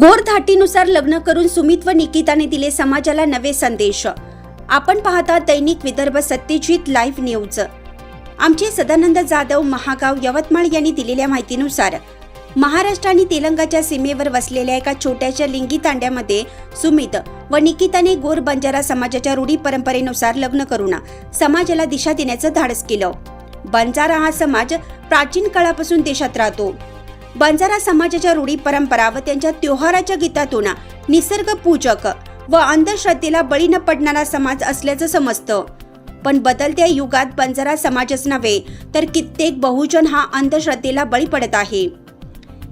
गोरधाटीनुसार लग्न करून सुमित व निकिताने दिले समाजाला नवे संदेश. आपण पाहता दैनिक विदर्भ सत्यजित लाईव्ह न्यूज. आमचे सदानंद जाधव महागाव यवतमाळ यांनी दिलेल्या माहितीनुसार महाराष्ट्र आणि तेलंगाच्या सीमेवर वसलेल्या एका छोट्याशा लिंगी तांड्यामध्ये सुमित व निकिताने गोर बंजारा समाजाच्या रूढी परंपरेनुसार लग्न करून समाजाला दिशा देण्याचं धाडस केलं. बंजारा हा समाज प्राचीन काळापासून देशात राहतो. बंजारा समाजाच्या रूढी परंपरा व त्यांच्या त्योहाराच्या गीतातून निसर्ग पूजक व अंधश्रद्धेला बळी न पडणारा समाज असल्याचं समजतं. पण बदलत्या युगात बंजारा समाजच नव्हे तर कित्येक बहुजन हा अंधश्रद्धेला बळी पडत आहे.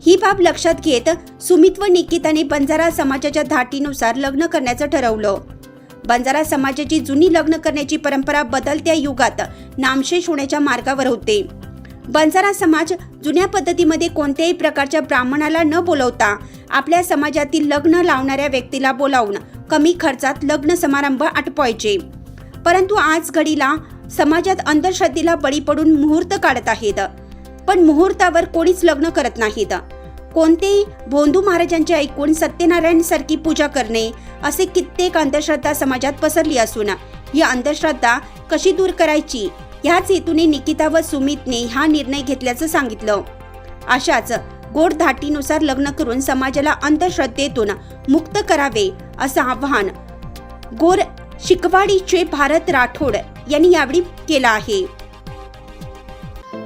ही बाब लक्षात घेत सुमित व निकिताने बंजारा समाजाच्या धाटीनुसार लग्न करण्याचं ठरवलं. बंजारा समाजाची जुनी लग्न करण्याची परंपरा बदलत्या युगात नामशेष होण्याच्या मार्गावर होते. बंजारा समाज जुन्या पद्धतीमध्ये कोणत्याही प्रकारच्या ब्राह्मणाला न बोलवता आपल्या समाजातील लग्न लावणाऱ्या व्यक्तीला बोलावून कमी खर्चात लग्न समारंभ आटपायचे. परंतु आज घडीला समाजात अंधश्रद्धेला बळी पडून मुहूर्त काढत आहेत. पण मुहूर्तावर कोणीच लग्न करत नाहीत. कोणतेही भोंदू महाराजांचे ऐकून सत्यनारायण सारखी पूजा करणे असे कित्येक अंधश्रद्धा समाजात पसरली असून ही अंधश्रद्धा कशी दूर करायची? ह्याच हेतूने निकिता व सुमितने हा निर्णय घेतल्याचं सांगितलं. अशाच गोड धाटीनुसार लग्न करून समाजाला अंधश्रद्धेतून मुक्त करावे असं आवाहन गोर शिकवाडीचे भारत राठोड यांनी यावेळी केलं आहे.